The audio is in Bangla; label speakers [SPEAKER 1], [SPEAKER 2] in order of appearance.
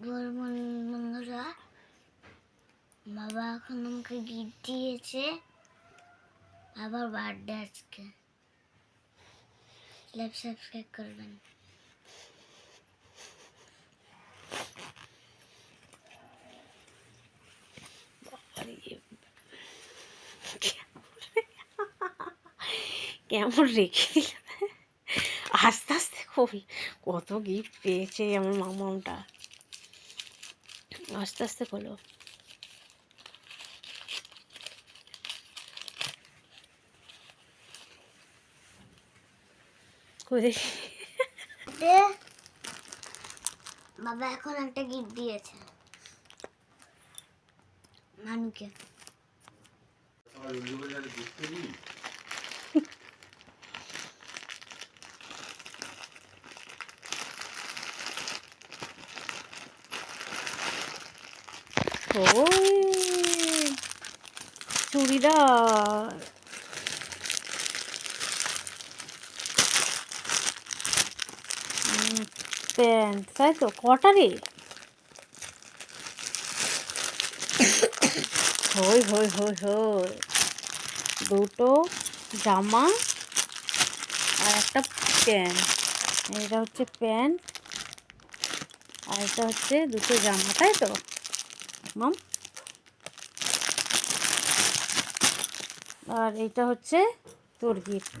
[SPEAKER 1] বন্ধুরা, বাবা এখন আমাকে গিফট দিয়েছে। আবার বার্থডে আজকে। লাইভ সাবস্ক্রাইব করবেন।
[SPEAKER 2] কেমন রেখে দিল? আস্তে আস্তে খুবই কত গিফট পেয়েছে আমার মামাটা আস্তে আস্তে খোলো
[SPEAKER 1] বাবা এখন একটা গিফট দিয়েছে। মানুকে।
[SPEAKER 2] চুড়িদার। প্যান্ট, তাই তো? কটা রে? হই হই হই হই। দুটো জামা আর একটা প্যান্ট। এটা হচ্ছে প্যান্ট আর এটা হচ্ছে দুটো জামা, তাই তো? মাম আর এইটা হচ্ছে তোর গিফট